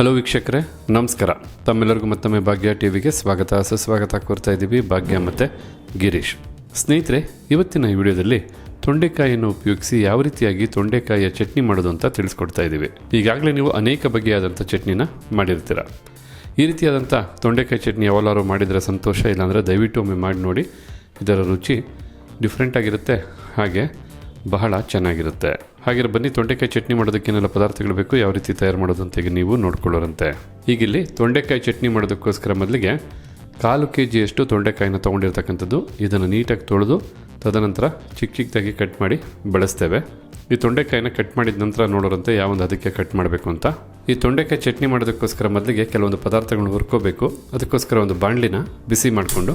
Hello ವೀಕ್ಷಕರೇ, ನಮಸ್ಕಾರ. ತಮ್ಮೆಲ್ಲರಿಗೂ ಮತ್ತೊಮ್ಮೆ ಭಾಗ್ಯ ಟಿವಿಗೆ ಸ್ವಾಗತ. ಸುಸ್ವಾಗತ ಕೋರ್ತಾ ಇದ್ದೀವಿ ಭಾಗ್ಯ ಮತ್ತು ಗಿರೀಶ್. ಸ್ನೇಹಿತರೆ, ಇವತ್ತಿನ ವಿಡಿಯೋದಲ್ಲಿ ತೊಂಡೆಕಾಯಿಯನ್ನು ಉಪಯೋಗಿಸಿ ಯಾವ ರೀತಿಯಾಗಿ ತೊಂಡೆಕಾಯಿಯ ಚಟ್ನಿ ಮಾಡೋದು ಅಂತ ತಿಳಿಸ್ಕೊಡ್ತಾ ಇದ್ದೀವಿ. ಈಗಾಗಲೇ ನೀವು ಅನೇಕ ಬಗೆಯಾದಂಥ ಚಟ್ನಿನ ಮಾಡಿರ್ತೀರ. ಈ ರೀತಿಯಾದಂಥ ತೊಂಡೆಕಾಯಿ ಚಟ್ನಿ ಯಾವಲ್ಲಾರು ಮಾಡಿದರೆ ಸಂತೋಷ, ಇಲ್ಲಾಂದರೆ ದಯವಿಟ್ಟು ಒಮ್ಮೆ ಮಾಡಿ ನೋಡಿ. ಇದರ ರುಚಿ ಡಿಫ್ರೆಂಟಾಗಿರುತ್ತೆ ಹಾಗೆ ಬಹಳ ಚೆನ್ನಾಗಿರುತ್ತೆ. ಹಾಗೆ ಬನ್ನಿ ತೊಂಡೆಕಾಯಿ ಚಟ್ನಿ ಮಾಡೋದಕ್ಕೇನೆಲ್ಲ ಪದಾರ್ಥಗಳು ಬೇಕು, ಯಾವ ರೀತಿ ತಯಾರು ಮಾಡೋದು ಅಂತ ಈಗ ನೀವು ನೋಡ್ಕೊಳ್ಳೋರಂತೆ. ಈಗಿಲ್ಲಿ ತೊಂಡೆಕಾಯಿ ಚಟ್ನಿ ಮಾಡೋದಕ್ಕೋಸ್ಕರ ಮೊದಲಿಗೆ ಕಾಲು ಕೆ ಜಿಯಷ್ಟು ತೊಂಡೆಕಾಯಿನ ತೊಗೊಂಡಿರ್ತಕ್ಕಂಥದ್ದು, ಇದನ್ನು ನೀಟಾಗಿ ತೊಳೆದು ತದನಂತರ ಚಿಕ್ಕ ಚಿಕ್ಕದಾಗಿ ಕಟ್ ಮಾಡಿ ಬಳಸ್ತೇವೆ. ಈ ತೊಂಡೆಕಾಯಿನ ಕಟ್ ಮಾಡಿದ ನಂತರ ನೋಡೋರಂತೆ ಯಾವೊಂದು ಅದಕ್ಕೆ ಕಟ್ ಮಾಡಬೇಕು ಅಂತ. ಈ ತೊಂಡೆಕಾಯಿ ಚಟ್ನಿ ಮಾಡೋದಕ್ಕೋಸ್ಕರ ಮೊದಲಿಗೆ ಕೆಲವೊಂದು ಪದಾರ್ಥಗಳನ್ನ ಹುರ್ಕೋಬೇಕು. ಅದಕ್ಕೋಸ್ಕರ ಒಂದು ಬಾಣಲಿನ ಬಿಸಿ ಮಾಡಿಕೊಂಡು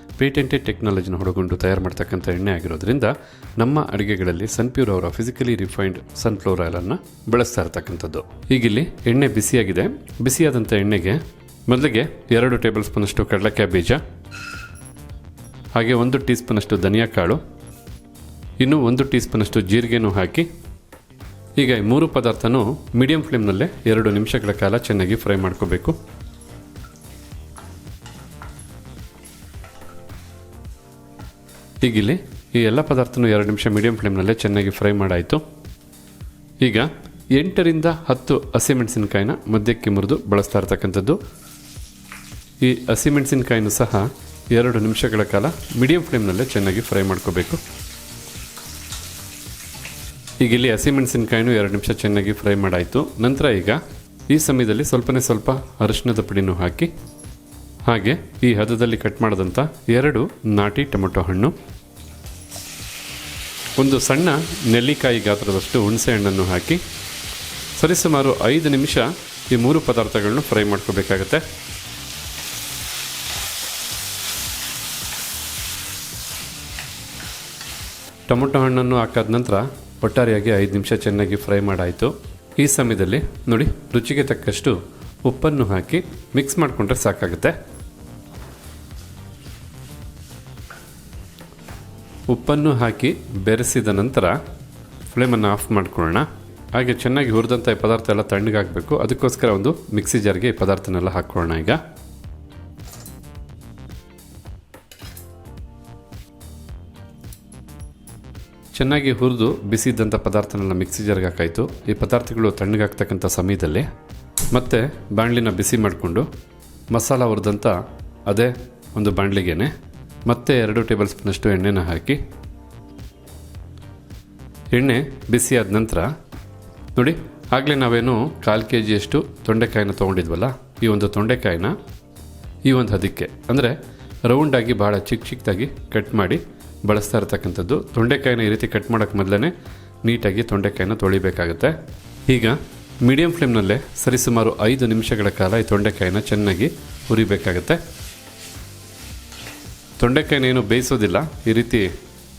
ಪೇಟೆಂಟೆಡ್ ಟೆಕ್ನಾಲಜಿನ ಹೊಡಗೊಂಡು ತಯಾರು ಮಾಡ್ತಕ್ಕಂಥ ಎಣ್ಣೆ ಆಗಿರೋದ್ರಿಂದ ನಮ್ಮ ಅಡುಗೆಗಳಲ್ಲಿ ಸನ್ಪ್ಯೂರ್ ಅವರ ಫಿಸಿಕಲಿ ರಿಫೈನ್ಡ್ ಸನ್ಫ್ಲವರ್ ಆಯಿಲನ್ನು ಬಳಸ್ತಾ ಇರ್ತಕ್ಕಂಥದ್ದು. ಈಗಿಲ್ಲಿ ಎಣ್ಣೆ ಬಿಸಿಯಾಗಿದೆ. ಬಿಸಿಯಾದಂಥ ಎಣ್ಣೆಗೆ ಮೊದಲಿಗೆ ಎರಡು ಟೇಬಲ್ ಸ್ಪೂನಷ್ಟು ಕಡಲೆಕಾಯಿ ಬೀಜ, ಹಾಗೆ ಒಂದು ಟೀ ಸ್ಪೂನಷ್ಟು ಧನಿಯಾ ಕಾಳು, ಇನ್ನು ಒಂದು ಟೀ ಸ್ಪೂನಷ್ಟು ಜೀರಿಗೆನೂ ಹಾಕಿ, ಈಗ ಈ ಮೂರು ಪದಾರ್ಥನೂ ಮೀಡಿಯಂ ಫ್ಲೇಮ್ನಲ್ಲೇ ಎರಡು ನಿಮಿಷಗಳ ಕಾಲ ಚೆನ್ನಾಗಿ ಫ್ರೈ ಮಾಡ್ಕೋಬೇಕು. ಹೀಗಿಲ್ಲಿ ಈ ಎಲ್ಲ ಪದಾರ್ಥನೂ ಎರಡು ನಿಮಿಷ ಮೀಡಿಯಂ ಫ್ಲೇಮ್ನಲ್ಲೇ ಚೆನ್ನಾಗಿ ಫ್ರೈ ಮಾಡಾಯಿತು. ಈಗ ಎಂಟರಿಂದ ಹತ್ತು ಹಸಿಮೆಣಸಿನಕಾಯಿನ ಮಧ್ಯಕ್ಕೆ ಮುರಿದು ಬಳಸ್ತಾ ಇರ್ತಕ್ಕಂಥದ್ದು. ಈ ಹಸಿಮೆಣಸಿನಕಾಯಿನೂ ಸಹ ಎರಡು ನಿಮಿಷಗಳ ಕಾಲ ಮೀಡಿಯಂ ಫ್ಲೇಮ್ನಲ್ಲೇ ಚೆನ್ನಾಗಿ ಫ್ರೈ ಮಾಡ್ಕೋಬೇಕು. ಈಗ ಇಲ್ಲಿ ಹಸಿಮೆಣಸಿನಕಾಯಿನೂ ಎರಡು ನಿಮಿಷ ಚೆನ್ನಾಗಿ ಫ್ರೈ ಮಾಡಾಯಿತು. ನಂತರ ಈಗ ಈ ಸಮಯದಲ್ಲಿ ಸ್ವಲ್ಪನೇ ಸ್ವಲ್ಪ ಅರಿಶಿನದ ಪುಡಿನೂ ಹಾಕಿ ಹಾಗೆ ಈ ಹದದಲ್ಲಿ ಕಟ್ ಮಾಡಿದಂಥ ಎರಡು ನಾಟಿ ಟೊಮೆಟೊ ಹಣ್ಣು. ಒಂದು ಸಣ್ಣ ನೆಲ್ಲಿಕಾಯಿ ಗಾತ್ರದಷ್ಟು ಹುಣಸೆ ಹಣ್ಣನ್ನು ಹಾಕಿ ಸರಿಸುಮಾರು ಐದು ನಿಮಿಷ ಈ ಮೂರು ಪದಾರ್ಥಗಳನ್ನು ಫ್ರೈ ಮಾಡ್ಕೋಬೇಕಾಗತ್ತೆ. ಟೊಮೊಟೊ ಹಣ್ಣನ್ನು ಹಾಕಾದ ನಂತರ ಒಟ್ಟಾರೆಯಾಗಿ ಐದು ನಿಮಿಷ ಚೆನ್ನಾಗಿ ಫ್ರೈ ಮಾಡಾಯಿತು. ಈ ಸಮಯದಲ್ಲಿ ನೋಡಿ ರುಚಿಗೆ ತಕ್ಕಷ್ಟು ಉಪ್ಪನ್ನು ಹಾಕಿ ಮಿಕ್ಸ್ ಮಾಡಿಕೊಂಡ್ರೆ ಸಾಕಾಗುತ್ತೆ. ಉಪ್ಪನ್ನು ಹಾಕಿ ಬೆರೆಸಿದ ನಂತರ ಫ್ಲೇಮನ್ನು ಆಫ್ ಮಾಡ್ಕೊಳ್ಳೋಣ. ಹಾಗೆ ಚೆನ್ನಾಗಿ ಹುರಿದಂಥ ಈ ಪದಾರ್ಥ ಎಲ್ಲ ತಣ್ಣಗಾಗಬೇಕು ಅದಕ್ಕೋಸ್ಕರ ಒಂದು ಮಿಕ್ಸಿ ಜಾರ್ಗೆ ಈ ಪದಾರ್ಥನೆಲ್ಲ ಹಾಕ್ಕೊಳ್ಳೋಣ ಈಗ. ಚೆನ್ನಾಗಿ ಹುರಿದು ಬಿಸಿದಂಥ ಪದಾರ್ಥನೆಲ್ಲ ಮಿಕ್ಸಿ ಜಾರ್ಗೆ ಹಾಕಾಯಿತು. ಈ ಪದಾರ್ಥಗಳು ತಣ್ಣಗಾಗ್ತಕ್ಕಂಥ ಸಮಯದಲ್ಲಿ ಮತ್ತೆ ಬಾಣಲಿನ ಬಿಸಿ ಮಾಡಿಕೊಂಡು ಮಸಾಲ ಹುರಿದಂಥ ಅದೇ ಒಂದು ಬಾಣಲಿಗೆನೆ ಮತ್ತೆ ಎರಡು ಟೇಬಲ್ ಸ್ಪೂನಷ್ಟು ಎಣ್ಣೆನ ಹಾಕಿ. ಎಣ್ಣೆ ಬಿಸಿಯಾದ ನಂತರ, ನೋಡಿ, ಆಗಲೇ ನಾವೇನು ಕಾಲು ಕೆ ಜಿಯಷ್ಟು ತೊಂಡೆಕಾಯಿನ ತೊಗೊಂಡಿದ್ವಲ್ಲ, ಈ ಒಂದು ತೊಂಡೆಕಾಯಿನ ಈ ಒಂದು ಹದಕ್ಕೆ, ಅಂದರೆ ರೌಂಡಾಗಿ ಭಾಳ ಚಿಕ್ಕ ಚಿಕ್ಕದಾಗಿ ಕಟ್ ಮಾಡಿ ಬಳಸ್ತಾ ಇರ್ತಕ್ಕಂಥದ್ದು. ತೊಂಡೆಕಾಯಿನ ಈ ರೀತಿ ಕಟ್ ಮಾಡೋಕ್ಕೆ ಮೊದಲೇ ನೀಟಾಗಿ ತೊಂಡೆಕಾಯಿನ ತೊಳಿಬೇಕಾಗುತ್ತೆ. ಈಗ ಮೀಡಿಯಂ ಫ್ಲೇಮ್ನಲ್ಲೇ ಸರಿಸುಮಾರು ಐದು ನಿಮಿಷಗಳ ಕಾಲ ಈ ತೊಂಡೆಕಾಯಿನ ಚೆನ್ನಾಗಿ ಹುರಿಬೇಕಾಗತ್ತೆ. ತೊಂಡೆಕಾಯಿನೇನು ಬೇಯಿಸೋದಿಲ್ಲ. ಈ ರೀತಿ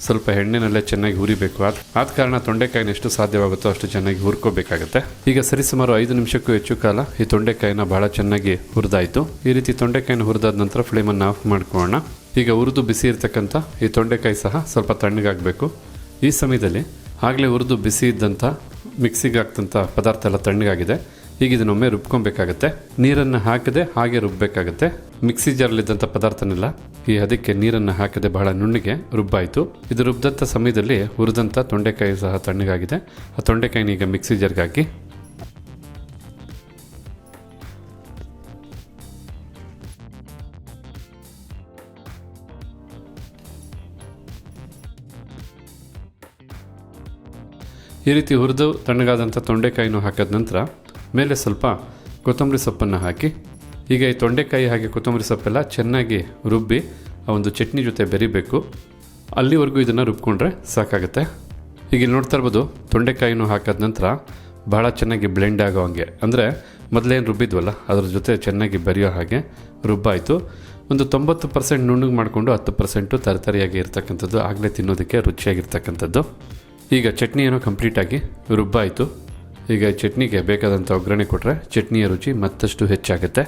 ಸ್ವಲ್ಪ ಎಣ್ಣೆನಲ್ಲೇ ಚೆನ್ನಾಗಿ ಹುರಿಬೇಕು. ಆದ ಆದ ಕಾರಣ ತೊಂಡೆಕಾಯಿನ ಎಷ್ಟು ಸಾಧ್ಯವಾಗುತ್ತೋ ಅಷ್ಟು ಚೆನ್ನಾಗಿ ಹುರ್ಕೋಬೇಕಾಗುತ್ತೆ. ಈಗ ಸರಿಸುಮಾರು ಐದು ನಿಮಿಷಕ್ಕೂ ಹೆಚ್ಚು ಕಾಲ ಈ ತೊಂಡೆಕಾಯಿನ ಬಹಳ ಚೆನ್ನಾಗಿ ಹುರಿದಾಯಿತು. ಈ ರೀತಿ ತೊಂಡೆಕಾಯಿನ ಹುರಿದಾದ ನಂತರ ಫ್ಲೇಮನ್ನು ಆಫ್ ಮಾಡ್ಕೊಳ್ಳೋಣ. ಈಗ ಹುರಿದು ಬಿಸಿ ಇರ್ತಕ್ಕಂಥ ಈ ತೊಂಡೆಕಾಯಿ ಸಹ ಸ್ವಲ್ಪ ತಣ್ಣಗಾಗಬೇಕು ಈ ಸಮಯದಲ್ಲಿ ಆಗಲೇ ಹುರಿದು ಬಿಸಿ ಇದ್ದಂಥ, ಮಿಕ್ಸಿಗೆ ಹಾಕ್ತಂಥ ಪದಾರ್ಥ ಎಲ್ಲ ತಣ್ಣಗಾಗಿದೆ. ಈಗ ಇದನ್ನೊಮ್ಮೆ ರುಬ್ಕೊಬೇಕಾಗತ್ತೆ. ನೀರನ್ನು ಹಾಕದೆ ಹಾಗೆ ರುಬ್ಬಬೇಕಾಗತ್ತೆ ಮಿಕ್ಸಿ ಜಾರಲ್ಲಿದ್ದಂಥ ಪದಾರ್ಥನೆಲ್ಲ ಈ ಅದಕ್ಕೆ ನೀರನ್ನು ಹಾಕದೆ ಬಹಳ ನುಣ್ಣಿಗೆ ರುಬ್ಬಾಯಿತು. ಇದು ರುಬ್ದಂಥ ಸಮಯದಲ್ಲಿ ಹುರಿದಂಥ ತೊಂಡೆಕಾಯಿ ಸಹ ತಣ್ಣಗಾಗಿದೆ. ಆ ತೊಂಡೆಕಾಯಿನ ಈಗ ಮಿಕ್ಸಿ ಜಾರ್ಗೆ ಹಾಕಿ. ಈ ರೀತಿ ಹುರಿದು ತಣ್ಣಗಾದಂಥ ತೊಂಡೆಕಾಯಿನೂ ಹಾಕಿದ ನಂತರ ಮೇಲೆ ಸ್ವಲ್ಪ ಕೊತ್ತಂಬರಿ ಸೊಪ್ಪನ್ನು ಹಾಕಿ. ಈಗ ಈ ತೊಂಡೆಕಾಯಿ ಹಾಗೆ ಕೊತ್ತಂಬರಿ ಸೊಪ್ಪೆಲ್ಲ ಚೆನ್ನಾಗಿ ರುಬ್ಬಿ ಆ ಒಂದು ಚಟ್ನಿ ಜೊತೆ ಬೆರಿಬೇಕು. ಅಲ್ಲಿವರೆಗೂ ಇದನ್ನು ರುಬ್ಕೊಂಡ್ರೆ ಸಾಕಾಗುತ್ತೆ. ಈಗ ಇಲ್ಲಿ ನೋಡ್ತಾ ಇರ್ಬೋದು, ತೊಂಡೆಕಾಯಿನೂ ಹಾಕಿದ ನಂತರ ಭಾಳ ಚೆನ್ನಾಗಿ ಬ್ಲೆಂಡ್ ಆಗೋ ಹಾಗೆ. ಅಂದರೆ ಮೊದಲೇನು ರುಬ್ಬಿದ್ವಲ್ಲ, ಅದ್ರ ಜೊತೆ ಚೆನ್ನಾಗಿ ಬೆರೆಯೋ ಹಾಗೆ ರುಬ್ಬಾಯಿತು. ಒಂದು ತೊಂಬತ್ತು ಪರ್ಸೆಂಟ್ ನುಣ್ಣಗೆ ಮಾಡಿಕೊಂಡು ಹತ್ತು ಪರ್ಸೆಂಟು ತರತರಿಯಾಗಿ ಇರ್ತಕ್ಕಂಥದ್ದು, ಆಗಲೇ ತಿನ್ನೋದಕ್ಕೆ ರುಚಿಯಾಗಿರ್ತಕ್ಕಂಥದ್ದು. ಈಗ ಚಟ್ನಿ ಏನೋ ಕಂಪ್ಲೀಟಾಗಿ ರುಬ್ಬಾಯಿತು. ಈಗ ಚಟ್ನಿಗೆ ಬೇಕಾದಂಥ ಒಗ್ಗರಣೆ ಕೊಟ್ಟರೆ ಚಟ್ನಿಯ ರುಚಿ ಮತ್ತಷ್ಟು ಹೆಚ್ಚಾಗುತ್ತೆ.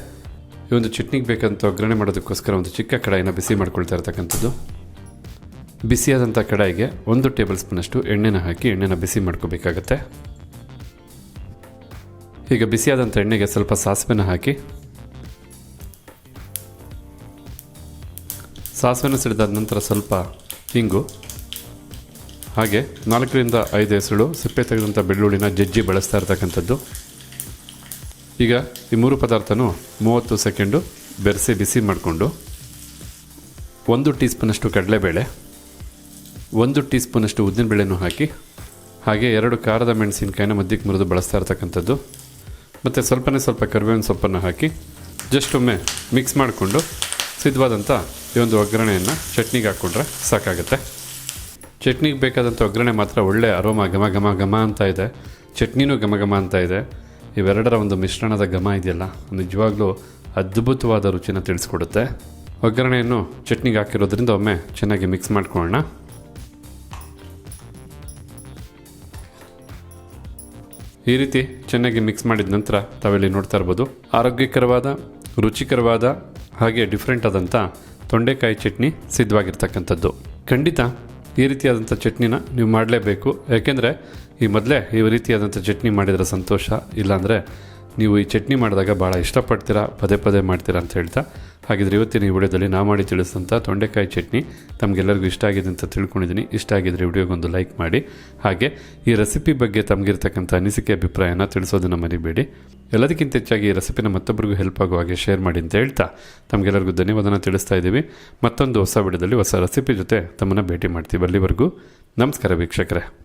ಈ ಒಂದು ಚಟ್ನಿಗೆ ಬೇಕಂತ ಒಗ್ಗರಣೆ ಮಾಡೋದಕ್ಕೋಸ್ಕರ ಒಂದು ಚಿಕ್ಕ ಕಡಾಯಿನ ಬಿಸಿ ಮಾಡ್ಕೊಳ್ತಾ ಇರ್ತಕ್ಕಂಥದ್ದು. ಬಿಸಿಯಾದಂಥ ಕಡಾಯಿಗೆ ಒಂದು ಟೇಬಲ್ ಸ್ಪೂನಷ್ಟು ಎಣ್ಣೆನ ಹಾಕಿ ಎಣ್ಣೆನ ಬಿಸಿ ಮಾಡ್ಕೋಬೇಕಾಗತ್ತೆ. ಈಗ ಬಿಸಿಯಾದಂಥ ಎಣ್ಣೆಗೆ ಸ್ವಲ್ಪ ಸಾಸಿವೆನ ಹಾಕಿ, ಸಾಸಿವೆನ ಸಿಡಿದಾದ ನಂತರ ಸ್ವಲ್ಪ ಹಿಂಗು ಹಾಗೆ ನಾಲ್ಕರಿಂದ ಐದು ಹೆಸರು, ಸಿಪ್ಪೆ ತೆಗೆದಂಥ ಬೆಳ್ಳುಳ್ಳಿನ ಜಜ್ಜಿ ಬಳಸ್ತಾ ಇರ್ತಕ್ಕಂಥದ್ದು. ಈಗ ಈ ಮೂರು ಪದಾರ್ಥನೂ ಮೂವತ್ತು ಸೆಕೆಂಡು ಬೆರೆಸಿ ಬಿಸಿ ಮಾಡಿಕೊಂಡು ಒಂದು ಟೀ ಸ್ಪೂನಷ್ಟು ಕಡಲೆಬೇಳೆ, ಒಂದು ಟೀ ಸ್ಪೂನಷ್ಟು ಉದ್ದಿನಬೇಳೆನೂ ಹಾಕಿ, ಹಾಗೆ ಎರಡು ಖಾರದ ಮೆಣಸಿನಕಾಯಿನ ಮಧ್ಯಕ್ಕೆ ಮುರಿದು ಬಳಸ್ತಾ ಇರ್ತಕ್ಕಂಥದ್ದು. ಮತ್ತು ಸ್ವಲ್ಪನೇ ಸ್ವಲ್ಪ ಕರಿಬೇವಿನ ಸೊಪ್ಪನ್ನು ಹಾಕಿ ಜಸ್ಟ್ ಒಮ್ಮೆ ಮಿಕ್ಸ್ ಮಾಡಿಕೊಂಡು ಸಿದ್ಧವಾದಂಥ ಈ ಒಂದು ಒಗ್ಗರಣೆಯನ್ನು ಚಟ್ನಿಗೆ ಹಾಕ್ಕೊಂಡ್ರೆ ಸಾಕಾಗುತ್ತೆ. ಚಟ್ನಿಗೆ ಬೇಕಾದಂಥ ಒಗ್ಗರಣೆ ಮಾತ್ರ ಒಳ್ಳೆ ಅರೋಮ ಘಮ ಘಮ ಘಮ ಅಂತ ಇದೆ. ಚಟ್ನಿನೂ ಘಮ ಘಮ ಅಂತ ಇದೆ. ಇವೆರಡರ ಒಂದು ಮಿಶ್ರಣದ ಘಮ ಇದೆಯಲ್ಲ ನಿಜವಾಗ್ಲೂ ಅದ್ಭುತವಾದ ರುಚಿನ ತಿಳಿಸ್ಕೊಡುತ್ತೆ. ಒಗ್ಗರಣೆಯನ್ನು ಚಟ್ನಿಗೆ ಹಾಕಿರೋದ್ರಿಂದ ಒಮ್ಮೆ ಚೆನ್ನಾಗಿ ಮಿಕ್ಸ್ ಮಾಡ್ಕೊಳ್ಳೋಣ. ಈ ರೀತಿ ಚೆನ್ನಾಗಿ ಮಿಕ್ಸ್ ಮಾಡಿದ ನಂತರ ತಾವಿಲ್ಲಿ ನೋಡ್ತಾ ಇರ್ಬೋದು, ಆರೋಗ್ಯಕರವಾದ, ರುಚಿಕರವಾದ, ಹಾಗೆ ಡಿಫ್ರೆಂಟ್ ಆದಂಥ ತೊಂಡೆಕಾಯಿ ಚಟ್ನಿ ಸಿದ್ಧವಾಗಿರ್ತಕ್ಕಂಥದ್ದು. ಖಂಡಿತ ಈ ರೀತಿಯಾದಂಥ ಚಟ್ನಿನ ನೀವು ಮಾಡಲೇಬೇಕು, ಯಾಕೆಂದರೆ ಈ ಮೊದಲೇ ಈ ರೀತಿಯಾದಂಥ ಚಟ್ನಿ ಮಾಡಿದರೆ ಸಂತೋಷ, ಇಲ್ಲಾಂದರೆ ನೀವು ಈ ಚಟ್ನಿ ಮಾಡಿದಾಗ ಭಾಳ ಇಷ್ಟಪಡ್ತೀರಾ, ಪದೇ ಪದೇ ಮಾಡ್ತೀರಾ ಅಂತ ಹೇಳ್ತಾ, ಹಾಗಿದ್ರೆ ಇವತ್ತಿನ ಈ ವಿಡಿಯೋದಲ್ಲಿ ನಾ ಮಾಡಿ ತಿಳಿಸಿದಂಥ ತೊಂಡೆಕಾಯಿ ಚಟ್ನಿ ತಮಗೆಲ್ಲರಿಗೂ ಇಷ್ಟ ಆಗಿದೆ ಅಂತ ತಿಳ್ಕೊಂಡಿದ್ದೀನಿ. ಇಷ್ಟ ಆಗಿದ್ರೆ ವಿಡಿಯೋಗೊಂದು ಲೈಕ್ ಮಾಡಿ. ಹಾಗೆ ಈ ರೆಸಿಪಿ ಬಗ್ಗೆ ತಮಗಿರ್ತಕ್ಕಂಥ ಅನಿಸಿಕೆ, ಅಭಿಪ್ರಾಯನ ತಿಳಿಸೋದನ್ನು ಮರಿಬೇಡಿ. ಎಲ್ಲದಕ್ಕಿಂತ ಹೆಚ್ಚಾಗಿ ಈ ರೆಸಿಪಿನ ಮತ್ತೊಬ್ಬರಿಗೂ ಹೆಲ್ಪ್ ಆಗುವ ಹಾಗೆ ಶೇರ್ ಮಾಡಿ ಅಂತ ಹೇಳ್ತಾ ತಮಗೆಲ್ಲರಿಗೂ ಧನ್ಯವಾದನ ತಿಳಿಸ್ತಾ ಇದ್ದೀವಿ. ಮತ್ತೊಂದು ಹೊಸ ವಿಡಿಯೋದಲ್ಲಿ ಹೊಸ ರೆಸಿಪಿ ಜೊತೆ ತಮ್ಮನ್ನು ಭೇಟಿ ಮಾಡ್ತೀವಿ ಅಲ್ಲಿವರೆಗೂ. ನಮಸ್ಕಾರ ವೀಕ್ಷಕರೇ.